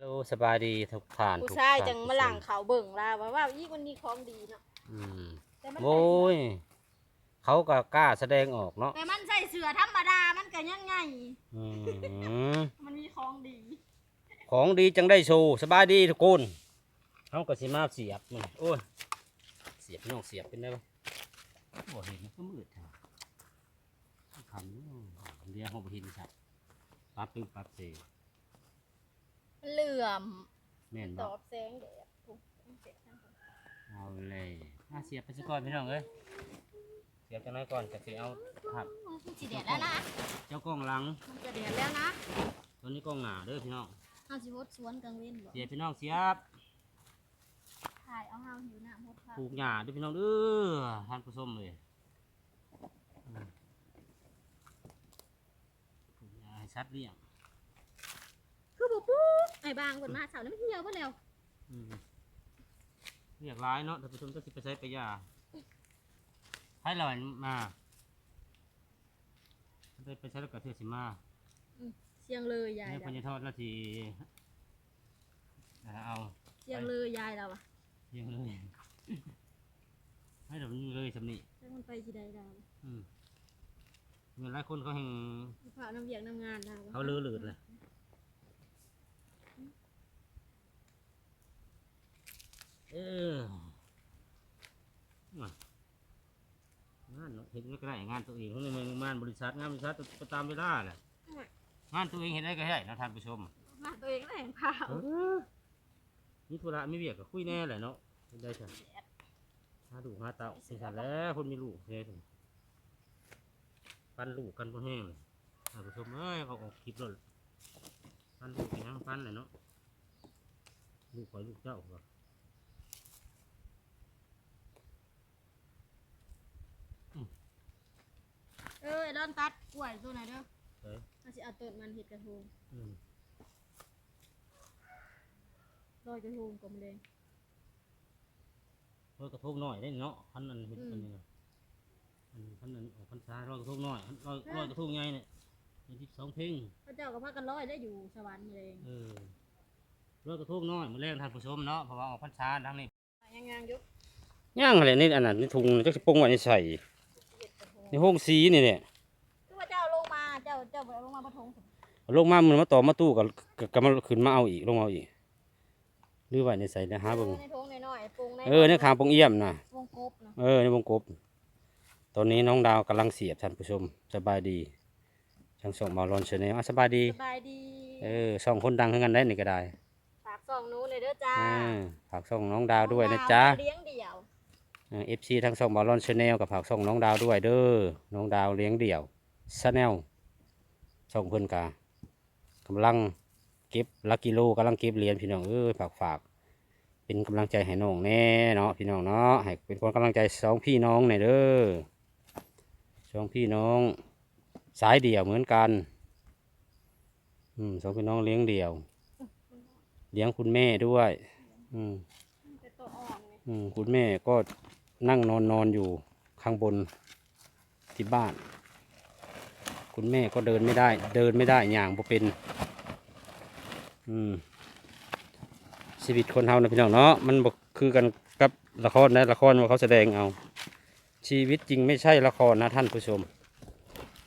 โลสบายดีทุกท่านผู้ทุกชายท่นจังมาหลังเขาเบิ่งลาว่าว่าอีกวันนี้ของดีเนาะอืมแต่มันโอ้ยเขาก็กล้าแสดงออกเนาะแต่มันใส่เสื้อธรรมดามันก็ยังไง อืมมันมีของดีของดีจังได้โชว์สบายดีทุกคนเขาก็สิมาเสียบมันโอ้ยเสียบน้องเสียบเป็นได้ปะบ่เห็นมันก็มืดค่ะคำนี้เรียกเขาบ่เห็นชัดปั๊บปึ๊บปั๊บเสยมัน เหลื่อมแม่นตบ่อบแสงแดดปุ๊บเสียทั้งคนเอาเลยอะเสียบไปซะก่อนพี่น้องเอ้ยเสียบจังไรก่อนจะสิเอาผักมันสิแดดแล้วนะเจ้ากล้องหลัง มันจะแดดแล้วนะตัวนี้กล้องหน้าเด้อพี่น้องเฮาสิฮดสวนกลางเว้นบ่เสียบพี่น้องเสียบถ่ายเอาเฮาหิวน้ำฮดค่ะปลูกหญ้าเด้วยพี่น้องเด้อท่านผู้ชมเลยอืมปลูกหญ้าให้สัตว์เลี้ยงคือบ่ ปุ๊บไอ้บางเพิ่นมาเช้านี้มันเหี่ยวบ่แล้วอืมเรียกร้ายเนาะท่านผู้ชมจะสิไปใช้ไปหญ้าให้เรามาได้ไปใช้แล้วก็เทื่อสิมาเสียงเลยยายให้เราพญทอดนาทีเอาเสียงเลยยายเราอะเลี้ยงเลยให้เราเลยสำนีแต่มันไปสิได้ดาวอืมเงินหลายคนเขาแห่งพาน้ำเวียกน้ำงานดาวเขาเลือหลืดเลยเออมางานเนอะเห็นไม่ก็ได้งานตัวเองเพราะในเมืองงานบริษัทงานบริษัทไปตามเวลาแหละงานตัวเองเห็นได้ก็ได้นะท่านผู้ชมมาตัวเองแหล่งพาวเออมีธุระมีเวียกก็คุยแน่แหละเนาะเห็นได้ใช่หาดูกหาเต่าสิสันแหล้วคนมีลูกเฮ้ยปันลูกกันบ่แห้งเลยท่านผู้ชมเอ้ยเขาออกคลิปแล้วปันลูกเป็นหยังปันเลยเนาะลูกคอยลูกเจ้าครับ เออไอ้ดอนตัดกล้วยตัวไหนเด้อเอ้ยเอาสิเอาต้นมันเห็ดกระทงอืมลอยกระทงกลมเลยร้อยกระทงน้อยได้เนาะพันนั้นเห็นอืมอันนี้นะอันพันนั้นออกพันซ้ายร้อยกระทงน้อยร้อยร้อยกระทงใหญ่เนี่ยเป็นที่สองเพลงพระเจ้ากับพระกันร้อยได้อยู่สวรรค์เลยเออร้อยกระทงน้อยมาแรงท่านผู้ชมเนาะเพราะว่าออกพันซ้ายทั้งนี้ยังยังๆอยุกย่างอะไรนี่อันนั้นนี่ถุงจักสิปรุงไว้ในใส่เห็ดกระทง ในห้องสีนี่เนี่ยคือว่าเจ้าลงมาเจ้าเจ้าลงมาปฐมเอาลงมามันมาต่อมาตู้กับกับมาขึ้นมาเอาอีกลงมาเอาอีกหรือไว้ในใส่นะฮะเบิ่งในทงน้อยๆปรุงในเออในขางปงเอี่ยมนะวงกบนะเออในวงกบตอนนี้น้องดาวกำลังเสียบท่านผู้ชมสบายดีช่างส่งมาลอนเชนแนลอะสบายดีสบายดีเออสองคนดังขึ้นกันได้นี่ก็ได้ฝากส่องหนู้เลยเด้อจ้าอ่าฝากส่งน้องดาวด้วยนะจ๊ะเลี้ยงเดี่ยว เอฟซีทั้งสองบอลลอนชาแนลกับฝากส่งน้องดาวด้วยเด้อน้องดาวเลี้ยงเดี่ยวชาแนลส่งเพิ่นกากำลังเก็บลักกิโลกำลังเก็บเหรียญพี่น้องเอ้ยฝากฝากเป็นกำลังใจให้น้องแน่เนาะพี่น้องเนาะให้เป็นคนกำลังใจสองพี่น้องหน่อยเด้อสองพี่น้องสายเดี่ยวเหมือนกันอืมสองพี่น้องเลี้ยงเดี่ยว เลี้ยงคุณแม่ด้วย อืมเป็นตัวอ่อนไงอืมคุณแม่ก็ นั่งนอนนอนอยู่ข้างบนที่บ้าน คุณแม่ก็เดินไม่ได้ เดินไม่ได้อย่างบ่เป็น อืมชีวิตคนเฮานะพี่น้องเนาะมันบ่คือกันกับละครนะละครว่าเขาแสดงเอา ชีวิตจริงไม่ใช่ละครนะท่านผู้ชม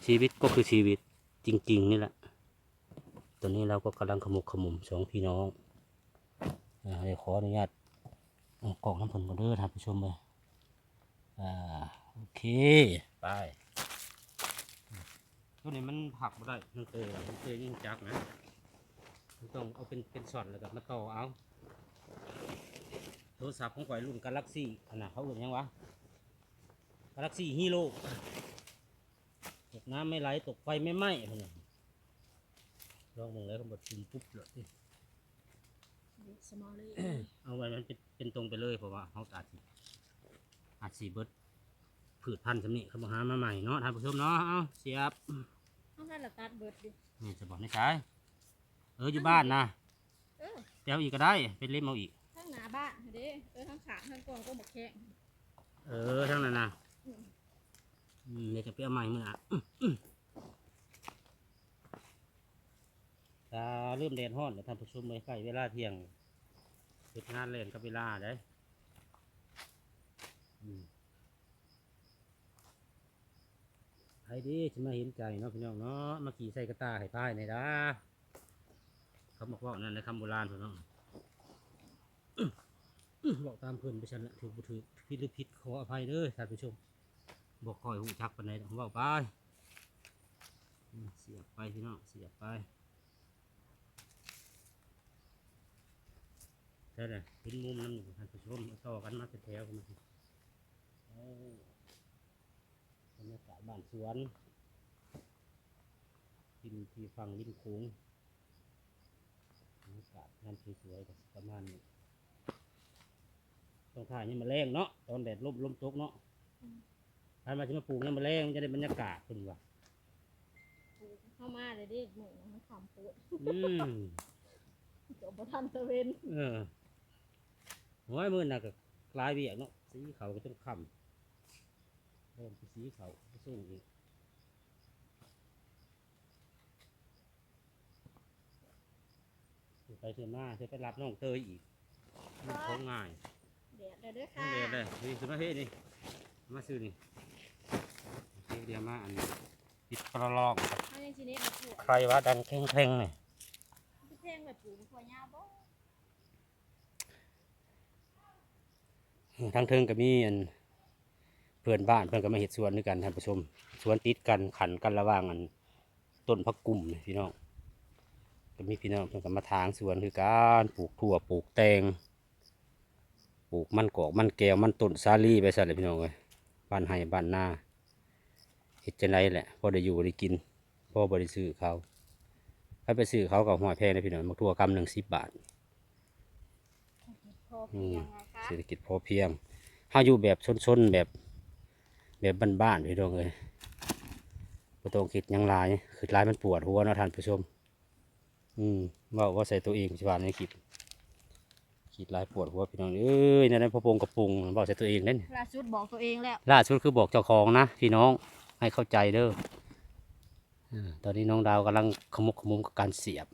ชีวิตก็คือชีวิตจริง ๆ นี่แหละตอนนี้เราก็กำลังขมุกขมุมสองพี่น้องอ่าเดี๋ยวขออนุญาตเอกล่องน้ำผลก่อนเด้อท่านผู้ชมเลย อ่าโอเคไปตัวนี้มันผักไม่ได้มันเตยมันเตยยิ่งจักนะมันต้องเอาเป็นเป็นช็อตแล้วก็มาต่อเอาโทรศัพท์ของข่อยรุ่นกาแล็กซี่ขนาดเขาเอื่นยังวะกาแล็กซี่ฮีโร่ตกน้ำไม่ไหลตกไฟไม่ไหม้พวกนี้ลองมองแล้วก็บดชิมปุ๊บเลยสมอลเลยเอาไว้มันเป็นเป็นตรงไปเลยเพราะว่าเขาอาจสิ อาจสีเบิดผืดพันธุ์สำนี่เขาบอกหามาใหม่เนาะท่านผู้ชมเนาะเอาเสียบต้องการละตัดเบิดดินี่จะบอกไม่ใช่เอออยู่บ้านนะเออเดี๋ยวอีกก็ได้เป็นเล่มเอาอีกทั้งหน้าบ้านเด้เออทั้งขาทั้งกองก็บอกแข้งเออทั้งนั้นนะอืมเดี๋ยวจะไปเอาใหม่มืออะตาเริ่มแดดฮ้อนแล้วท่านผู้ชมเลยใกล้เวลาเที่ยงเฮ็ดงานเล่นกับเวลาได้ อืมใครดีจะมาเห็นใจเนาะพี่น้องเนาะมาขี่ใส่กระตาให้พายในอยนะเขาบอกว่านั่นในคำโบราณพี่น้องบอกตามเพื่อนไปฉันละถือบุถือพิดหรือผิดขออภัยเด้อท่านผู้ชม บอกคอยหูชักปานใดผมบอกไปเสียบไปพี่น้องเสียบไปใช่เลยเป็นมุมนั่นท่านผู้ชมต่อกันมาเป็นแถวกันมาสิเอ้ย บรรยากาศบ้านสวนริมที่ฟังริมโขงบรรยากาศนั่นสวยๆกับประมาณนี้ต้องถ่ายนี่มาแรงเนาะตอนแดดลมลมตกเนาะถ้ามาจะมาปลูกนี่มาแรงมันจะได้บรรยากาศเป็นว่ะเข้ามาเลยดิหมูมันขำปวดอืมจบบ่ทันตะเวนเออห้อยมือน่ะก็กลายเบียกเนาะสีเขาก็จนค่ำ เริ่มเป็นสีเขาไปสู้อีกไปเถื่อมาจะไปรับน้องเตยอีกมันของง่ายเดี๋ยวเดี๋ยวด้วยนี่ค่ะเลยเลยนี่สุดมาเฮ็ดนี่ มาซื้อนี่โอเคเดี๋ยวมาอันนี้ปิดประลองถ้ายังชีนี้มาปลูกใครว่าดังแข็งๆเนี่ยเพลงแบบปลูกตัวยาวบ่ทั้งเทิงก็มีอัน เพื่อนบ้านเพื่อนก็มาเห็ดสวนด้วยกันท่านผู้ชมสวนติดกันขันกันระหว่างอันต้นพักกุ่มเนี่ยพี่น้องก็มีพี่น้องเพื่อนก็มาทางสวนคือการปลูกถั่วปลูกแตงปลูกมันกอกมันแก้วมันต้นซาลี่ไปซะเลยพี่น้องเลยบ้านไห้บ้านนาเห็ดจังไรแหละพอได้อยู่ได้กินพอบริซื้อเขาถ้าไปซื้อเขากับหัวแพงเลยพี่น้องมักถั่วกำหนึ่งสิบบาทพอเพียงไงคะเศรษฐกิจพอเพียงเฮาอยู่แบบชนๆแบบ แบบบ้านๆพี่น้องเอ้ยบ่ต้องคิดหยังหลายคือหลายมันปวดหัวเนาะท่านผู้ชม อืมเว่าว่าใส่ตัวเองสิว่าในคลิปคิดหลายปวดหัวพี่น้องเอ้ยนั่นนะพอปงกระปุงเว่าใส่ตัวเองเล่นล่าสุดบอกตัวเองแล้วล่าสุดคือบอกเจ้าของนะพี่น้องให้เข้าใจเด้อเออตอนนี้น้องดาวกำลังขมุกขมุมกับการเสียบ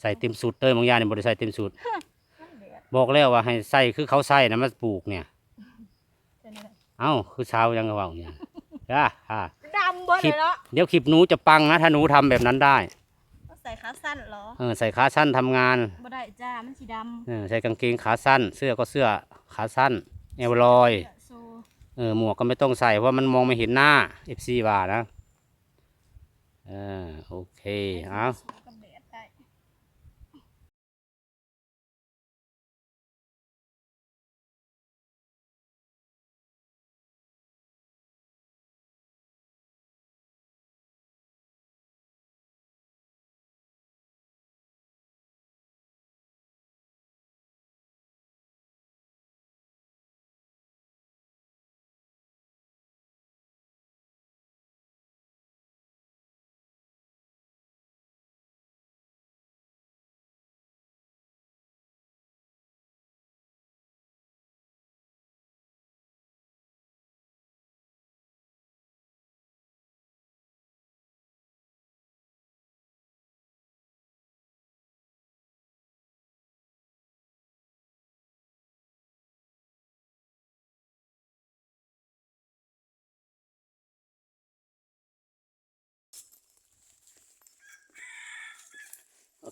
ใส่เต็มสูตรเต้ยบางอย่างเนี่ยบริใส่เต็มสูตรเดี๋ยวบอกแล้วว่าให้ใส่คือเขาใส่นะมาปลูกเนี่ยจะนี่แหละ เอ้าคือเช้ายังกระว่าเนี่ยจ้าอ่าดำบ่เลยเนาะเดี๋ยวคลิปหนูจะปังนะถ้าหนูทำแบบนั้นได้ต้องใส่ขาสั้นเหรอเออใส่ขาสั้นทำงานบ่ได้จ้ามันสีดเออใส่กางเกงขาสั้น เสื้อก็เสื้อขาสั้นเอวลอยำโซเออหมวกก็ไม่ต้องใส่เพราะมันมองไม่เห็นหน้า FC ว่านะเออโอเคเอาสู้กั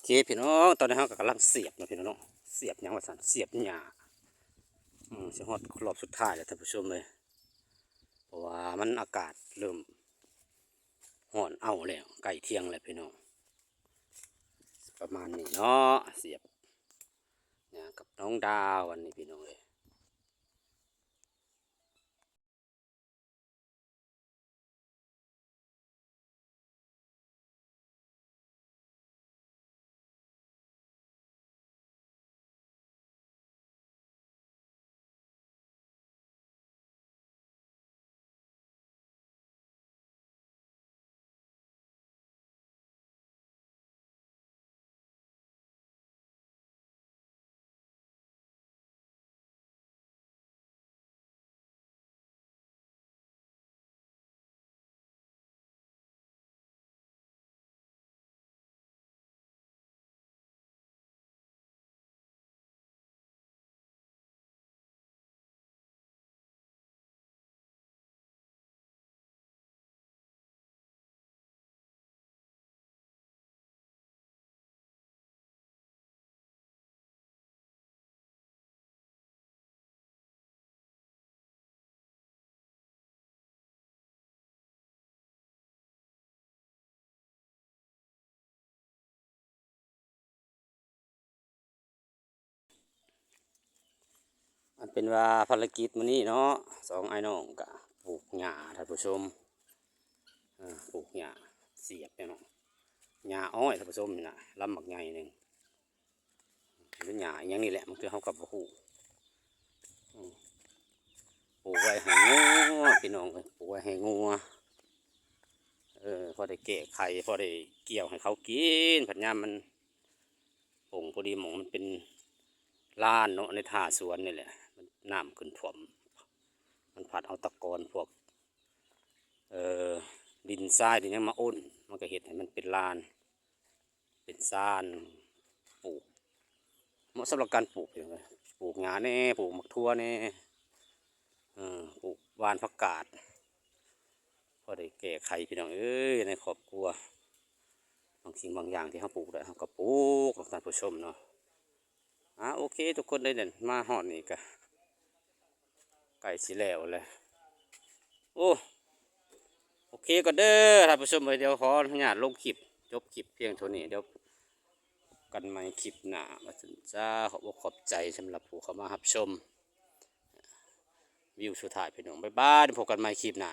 เคพี่น้องตอนนี้เรากำลังเสียบนะพี่น้องเสียบยังว่าสันเสียบหญ้าอืมจะฮอดรอบสุดท้ายแล้วท่านผู้ชมเลยเพราะว่ามันอากาศเริ่มห่อนเอาแล้วใกล้เที่ยงแล้วพี่น้องประมาณนี้เนาะเสียบเนี่ยกับน้องดาววันนี้พี่ อันเป็นว่าภารกิจมื้อนี้เนาะสองไอ้น้องก็ปลูกหญ้าท่านผู้ชมปลูกหญ้าเสียบเนาะหญ้าอ้อยท่านผู้ชมนี่นะลำบักใหญ่หนึ่งเป็นหญ้าอย่างนี้แหละมันคือเฮากับบ่ฮู้อืมปลูกไว้ให้งัวพี่น้องปลูกไว้ให้งัวเออพอได้แกะไข่พอได้เกี่ยวให้เขากินผัดยามมันปงพอดีหมองมันเป็นล้านเนาะในท่าสวนนี่แหละ น้ำขึ้นท่วม มันพัดเอาตะกอนพวก เอ่อดินทรายดินหยังมาอ้น มันก็เห็ดให้มันเป็นลาน เป็นซานปลูกเหมาะสำหรับการปลูกอย่างไรปลูกหญ้าแน่ปลูกมักทั่วแน่เออปลูกวานผักกาดพอได้แก้ไข่พี่น้องเอ้ยในครอบครัวบางสิ่งบางอย่างที่เขาปลูกได้เขาก็ปลูกท่านผู้ชมเนาะอะโอเค ทุกคนได้เด่นมาหอดนี่กะ ไก่สีแล้วเลยโอ้โอเคก็เด้อท่านผู้ชมเดี๋ยวขออนุญาตลงคลิปจบคลิปเพียงเท่านี้เดี๋ยวกันใหม่คลิปหน้ามาสนจ้าขอบอกขอบใจสำหรับผู้เข้ามารับชม วิวสุดท้ายพี่น้องบ๊ายบายพบกันใหม่คลิปหน้า